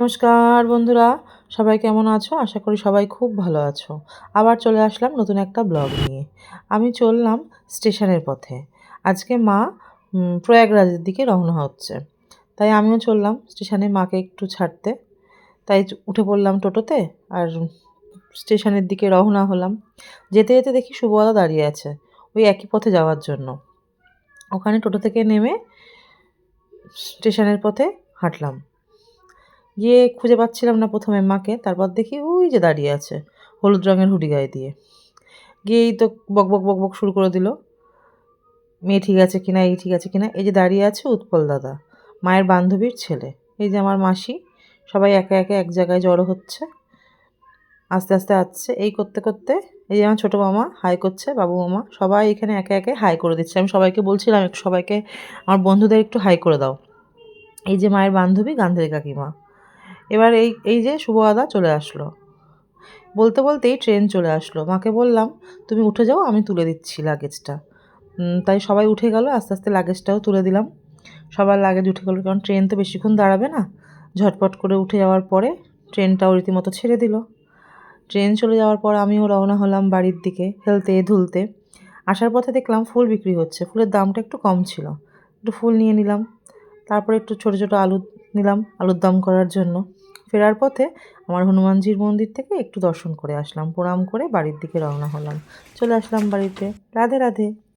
নমস্কার বন্ধুরা, সবাই কেমন আছো? আশা করি সবাই খুব ভালো আছো। আবার চলে আসলাম নতুন একটা ব্লগ নিয়ে। আমি চললাম স্টেশনের পথে। আজকে মা প্রয়াগরাজের দিকে রওনা হচ্ছে। তাই আমিও চললাম স্টেশনে মাকে একটু ছাড়তে। তাই উঠে পড়লাম টোটোতে আর স্টেশনের দিকে রওনা হলাম। যেতে যেতে দেখি সুবদা দাঁড়িয়ে আছে ওই একই পথে যাওয়ার জন্য। ওখানে টোটো থেকে নেমে স্টেশনের পথে হাঁটলাম। গিয়ে খুঁজে পাচ্ছিলাম না প্রথমে মাকে, তারপর দেখি ওই যে দাঁড়িয়ে আছে, হলুদ রঙের হুডি গায়ে দিয়ে। গিয়েই তো বক বক বক বক শুরু করে দিল, মেয়ে ঠিক আছে কিনা এই ঠিক আছে কিনা এই যে দাঁড়িয়ে আছে উৎপল দাদা, মায়ের বান্ধবীর ছেলে। এই যে আমার মাসি, সবাই একে একে এক জায়গায় জড়ো হচ্ছে, আস্তে আস্তে আসছে। এই করতে করতে এই যে আমার ছোটো মামা, হাই করছে, বাবু মামা, সবাই এখানে একে একে হাই করে দিচ্ছে। আমি সবাইকে বলছিলাম একটু সবাইকে, আমার বন্ধুদের একটু হাই করে দাও। এই যে মায়ের বান্ধবী, গান্ধারী কাকিমা। এবার এই এই যে শুভ দাদা চলে আসলো। বলতে বলতেই ট্রেন চলে আসলো। মাকে বললাম, তুমি উঠে যাও, আমি তুলে দিচ্ছি লাগেজটা তাই সবাই উঠে গেল, আস্তে আস্তে লাগেজটাও তুলে দিলাম। সবার লাগেজ উঠে গেলো, কারণ ট্রেন তো বেশিক্ষণ দাঁড়াবে না। ঝটপট করে উঠে যাওয়ার পরে ট্রেনটাও রীতিমতো ছেড়ে দিল। ট্রেন চলে যাওয়ার পর আমিও রওনা হলাম বাড়ির দিকে, হেলতে ধুলতে। আসার পথে দেখলাম ফুল বিক্রি হচ্ছে। ফুলের দামটা একটু কম ছিল। একটু ফুল নিয়ে নিলাম। তারপরে একটু ছোটো ছোটো আলু নিলাম আলুর দম করার জন্য। ফেরার পথে আমার হনুমানজির মন্দির থেকে একটু দর্শন করে আসলাম। প্রণাম করে বাড়ির দিকে রওনা হলাম। চলে আসলাম বাড়িতে। রাধে রাধে।